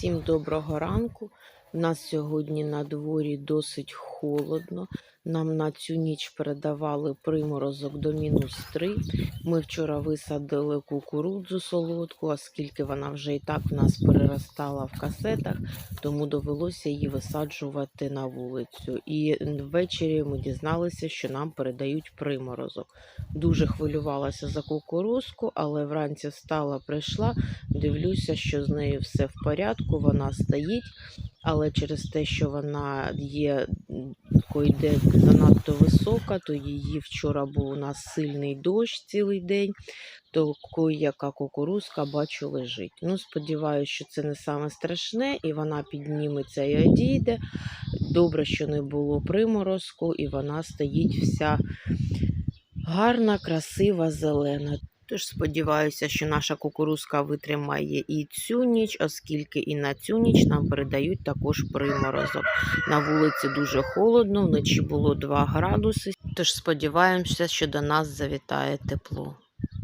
Всім доброго ранку. У нас сьогодні на дворі досить холодно. Нам на цю ніч передавали приморозок до мінус 3. Ми вчора висадили кукурудзу солодку, оскільки вона вже і так в нас переростала в касетах, тому довелося її висаджувати на вулицю. І ввечері ми дізналися, що нам передають приморозок. Дуже хвилювалася за кукурузку, але вранці встала, прийшла, дивлюся, що з нею все в порядку, вона стоїть, але через те, що вона є йде занадто висока, то її вчора був у нас сильний дощ цілий день, то яка кукурузка бачу лежить. Ну, сподіваюся, що це не саме страшне, і вона підніметься і одійде. Добре, що не було приморозку, і вона стоїть вся гарна, красива, зелена. Тож сподіваюся, що наша кукурузка витримає і цю ніч, оскільки і на цю ніч нам передають також приморозок. На вулиці дуже холодно, вночі було 2 градуси. Тож сподіваємося, що до нас завітає тепло.